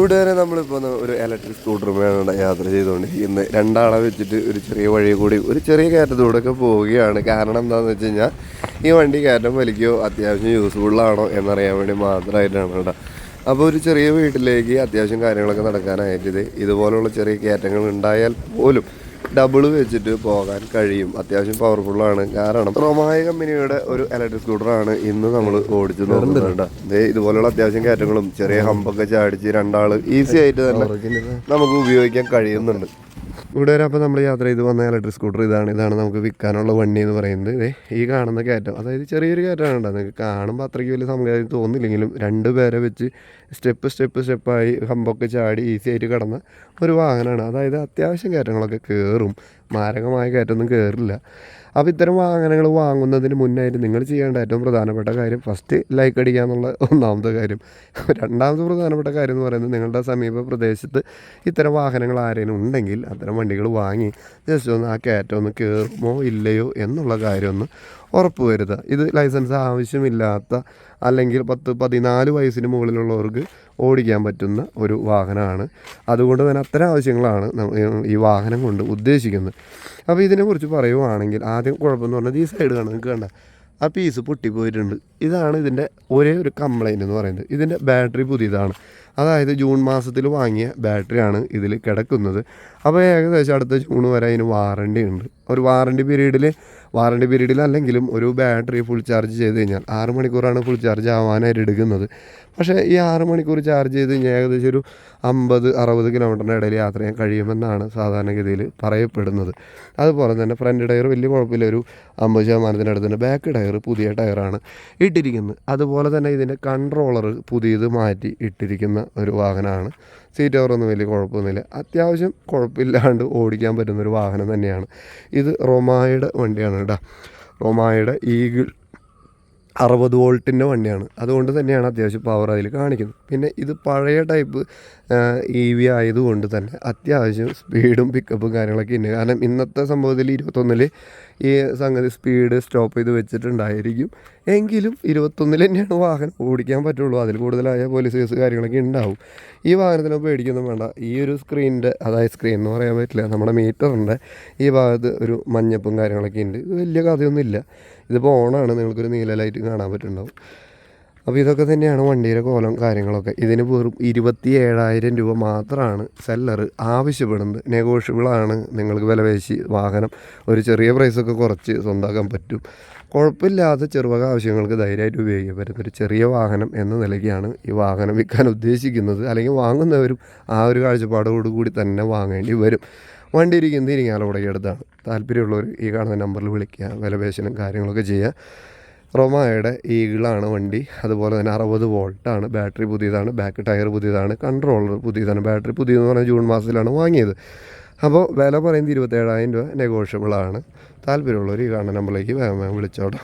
കൂട്ടുകാരെ നമ്മളിപ്പോൾ ഒരു ഇലക്ട്രിക് സ്കൂട്ടറുമായാണ് യാത്ര ചെയ്തുകൊണ്ടിരിക്കുന്നത് രണ്ടാളെ വെച്ചിട്ട് ഒരു ചെറിയ വഴി കൂടി ഒരു ചെറിയ കയറ്റത്തൂടെയൊക്കെ പോവുകയാണ്. കാരണം എന്താണെന്ന് വെച്ച് കഴിഞ്ഞാൽ ഈ വണ്ടി കയറ്റം വലിക്കോ അത്യാവശ്യം യൂസ്ഫുള്ളാണോ എന്നറിയാൻ വേണ്ടി മാത്രമായിട്ടാണ് കേട്ടോ. അപ്പോൾ ഒരു ചെറിയ വീട്ടിലേക്ക് അത്യാവശ്യം കാര്യങ്ങളൊക്കെ നടക്കാനായിട്ട് ഇത് ഇതുപോലുള്ള ചെറിയ കയറ്റങ്ങൾ ഉണ്ടായാൽ പോലും ഡബിൾ വെച്ചിട്ട് പോകാൻ കഴിയും. അത്യാവശ്യം പവർഫുള്ളാണ് കാരണം റൊമായ കമ്പനിയുടെ ഒരു ഇലക്ട്രിക് സ്കൂട്ടർ ആണ് ഇന്ന് നമ്മൾ ഓടിച്ചു നോക്കുന്നുണ്ട് ദേ ഇതുപോലുള്ള അത്യാവശ്യം കയറ്റങ്ങളും ചെറിയ ഹമ്പൊക്കെ ചാടിച്ച് രണ്ടാൾ ഈസി ആയിട്ട് തന്നെ നമുക്ക് ഉപയോഗിക്കാൻ കഴിയുന്നുണ്ട്. ഇവിടെ വരെ അപ്പോൾ നമ്മൾ യാത്ര ചെയ്ത് വന്ന ഇലക്ട്രിക് സ്കൂട്ടർ ഇതാണ് ഇതാണ് നമുക്ക് വിൽക്കാനുള്ള വണ്ടി എന്ന് പറയുന്നത്. ദേ ഈ കാണുന്ന കയറ്റം അതായത് ചെറിയൊരു കയറ്റമാണ് ഉണ്ടാകുന്നത് നിങ്ങൾക്ക് കാണുമ്പോൾ അത്രയ്ക്ക് വലിയ സംഗതി തോന്നില്ലെങ്കിലും രണ്ട് പേരെ വെച്ച് സ്റ്റെപ്പ് സ്റ്റെപ്പ് സ്റ്റെപ്പായി ഹമ്പൊക്കെ ചാടി ഈസി ആയിട്ട് കടന്ന ഒരു വാഹനമാണ്. അതായത് അത്യാവശ്യം കയറ്റങ്ങളൊക്കെ കയറും. മാരകമായ കയറ്റമൊന്നും കയറില്ല അപ്പോൾ ഇത്തരം വാഹനങ്ങൾ വാങ്ങുന്നതിന് മുന്നായിട്ട് നിങ്ങൾ ചെയ്യേണ്ട ഏറ്റവും പ്രധാനപ്പെട്ട കാര്യം ഫസ്റ്റ് ലൈക്ക് അടിക്കുക എന്നുള്ള ഒന്നാമത്തെ കാര്യം. രണ്ടാമത്തെ പ്രധാനപ്പെട്ട കാര്യം എന്ന് പറയുന്നത് നിങ്ങളുടെ സമീപ പ്രദേശത്ത് ഇത്തരം വാഹനങ്ങൾ ആരെങ്കിലും ഉണ്ടെങ്കിൽ അത്തരം വണ്ടികൾ വാങ്ങി ജസ്റ്റ് ഒന്ന് ആ കയറ്റം ഒന്ന് കയറുമോ ഇല്ലയോ എന്നുള്ള കാര്യമൊന്ന് ഉറപ്പ് വരുത്തുക. ഇത് ലൈസൻസ് ആവശ്യമില്ലാത്ത അല്ലെങ്കിൽ പത്ത് പതിനാല് വയസ്സിന് മുകളിലുള്ളവർക്ക് ഓടിക്കാൻ പറ്റുന്ന ഒരു വാഹനമാണ്. അതുകൊണ്ട് തന്നെ അത്തരം ആവശ്യങ്ങളാണ് ഈ വാഹനം കൊണ്ട് ഉദ്ദേശിക്കുന്നത്. അപ്പോൾ ഇതിനെക്കുറിച്ച് പറയുവാണെങ്കിൽ ആദ്യം കുഴപ്പമെന്ന് പറഞ്ഞാൽ ഈ സൈഡ് കാണാൻ നിങ്ങൾക്ക് കണ്ട? ആ പീസ് പൊട്ടിപ്പോയിട്ടുണ്ട്. ഇതാണ് ഇതിന്റെ ഒരേ ഒരു കംപ്ലൈന്റ് എന്ന് പറയുന്നത്. ഇതിന്റെ ബാറ്ററി പുതിയതാണ്. അതായത് ജൂൺ മാസത്തിൽ വാങ്ങിയ ബാറ്ററിയാണ് ഇതിൽ കിടക്കുന്നത്. അപ്പോൾ ഏകദേശം അടുത്ത ജൂൺ വരെ അതിന് വാറണ്ടി ഉണ്ട്. ഒരു വാറണ്ടി പീരീഡിൽ വാറണ്ടി പീരീഡിൽ അല്ലെങ്കിലും ഒരു ബാറ്ററി ഫുൾ ചാർജ് ചെയ്ത് കഴിഞ്ഞാൽ ആറ് മണിക്കൂറാണ് ഫുൾ ചാർജ് ആവാനായിട്ട് എടുക്കുന്നത്. പക്ഷേ ഈ ആറ് മണിക്കൂർ ചാർജ് ചെയ്ത് കഴിഞ്ഞാൽ ഏകദേശം ഒരു അമ്പത് അറുപത് കിലോമീറ്ററിന്റെ ഇടയിൽ യാത്ര ചെയ്യാൻ കഴിയുമെന്നാണ് സാധാരണഗതിയിൽ പറയപ്പെടുന്നത്. അതുപോലെ തന്നെ ഫ്രണ്ട് ടയർ വലിയ കുഴപ്പമില്ല ഒരു അമ്പത് ശതമാനത്തിന്റെ അടുത്ത് തന്നെ ബാക്ക് ടയർ പുതിയ ടയറാണ് ഇട്ടിരിക്കുന്നത്. അതുപോലെ തന്നെ ഇതിന്റെ കൺട്രോളർ പുതിയത് മാറ്റി ഇട്ടിരിക്കുന്ന ഒരു വാഹനമാണ്. സീറ്റ് കവറൊന്നും വലിയ കുഴപ്പമൊന്നുമില്ല. അത്യാവശ്യം കുഴപ്പമില്ലാണ്ട് ഓടിക്കാൻ പറ്റുന്ന ഒരു വാഹനം തന്നെയാണ്. ഇത് റൊമായുടെ വണ്ടിയാണ് കേട്ടോ. റൊമായുടെ ഈഗിൾ അറുപത് വോൾട്ടിന്റെ വണ്ടിയാണ്. അതുകൊണ്ട് തന്നെയാണ് അത്യാവശ്യം പവർ അതിൽ കാണിക്കുന്നത്. പിന്നെ ഇത് പഴയ ടൈപ്പ് ഇ വി ആയതുകൊണ്ട് തന്നെ അത്യാവശ്യം സ്പീഡും പിക്കപ്പും കാര്യങ്ങളൊക്കെ ഉണ്ട്. കാരണം ഇന്നത്തെ സംഭവത്തിൽ ഇരുപത്തൊന്നിൽ ഈ സംഗതി സ്പീഡ് സ്റ്റോപ്പ് ചെയ്ത് വെച്ചിട്ടുണ്ടായിരിക്കും. എങ്കിലും ഇരുപത്തൊന്നിൽ തന്നെയാണ് വാഹനം ഓടിക്കാൻ പറ്റുള്ളൂ. അതിൽ കൂടുതലായ പോലീസ് കേസ് കാര്യങ്ങളൊക്കെ ഉണ്ടാവും. ഈ വാഹനത്തിനെ പേടിക്കൊന്നും വേണ്ട. ഈ ഒരു സ്ക്രീനിന്റെ അതായത് സ്ക്രീൻ എന്ന് പറയാൻ പറ്റില്ല നമ്മുടെ മീറ്ററിന്റെ ഈ ഭാഗത്ത് ഒരു മഞ്ഞപ്പും കാര്യങ്ങളൊക്കെ ഉണ്ട്. ഇത് വലിയ കഥയൊന്നുമില്ല. ഇതിപ്പോൾ ഓണാണ് നിങ്ങൾക്കൊരു നീല ലൈറ്റ് കാണാൻ പറ്റുന്നുണ്ടാവും. അപ്പോൾ ഇതൊക്കെ തന്നെയാണ് വണ്ടിയുടെ കോലം കാര്യങ്ങളൊക്കെ. ഇതിന് വെറും ഇരുപത്തി ഏഴായിരം രൂപ മാത്രമാണ് സെല്ലർ ആവശ്യപ്പെടുന്നത്. നെഗോഷ്യബിളാണ് നിങ്ങൾക്ക് വിലപേശി വാഹനം ഒരു ചെറിയ പ്രൈസൊക്കെ കുറച്ച് സ്വന്തമാക്കാൻ പറ്റും. കുഴപ്പമില്ലാത്ത ചെറുവക ആവശ്യങ്ങൾക്ക് ധൈര്യമായിട്ട് ഉപയോഗിക്കാൻ പറ്റുന്ന ഒരു ചെറിയ വാഹനം എന്ന നിലയ്ക്കാണ് ഈ വാഹനം വിൽക്കാൻ ഉദ്ദേശിക്കുന്നത്. അല്ലെങ്കിൽ വാങ്ങുന്നവരും ആ ഒരു കാഴ്ചപ്പാടോടുകൂടി തന്നെ വാങ്ങേണ്ടി വരും. വണ്ടി ഇരിക്കുന്നത് ഇരിങ്ങാലോടെ അടുത്താണ്. താല്പര്യമുള്ളവർ ഈ കാണുന്ന നമ്പറിൽ വിളിക്കുക. വിലപേശനും കാര്യങ്ങളൊക്കെ ചെയ്യുക. റൊമായുടെ ഈഗിളാണ് വണ്ടി. അതുപോലെ തന്നെ അറുപത് വോൾട്ടാണ് ബാറ്ററി പുതിയതാണ് ബാക്ക് ടയർ പുതിയതാണ് കൺട്രോളർ പുതിയതാണ് ബാറ്ററി പുതിയതെന്ന് പറഞ്ഞാൽ ജൂൺ മാസത്തിലാണ് വാങ്ങിയത്. അപ്പോൾ വില പറയുന്നത് ഇരുപത്തേഴായിരം രൂപ നെഗോഷ്യബിളാണ് താല്പര്യമുള്ളവർ ഈ കാണുന്ന നമ്പറിലേക്ക് വേഗം വിളിച്ചോട്ടോ.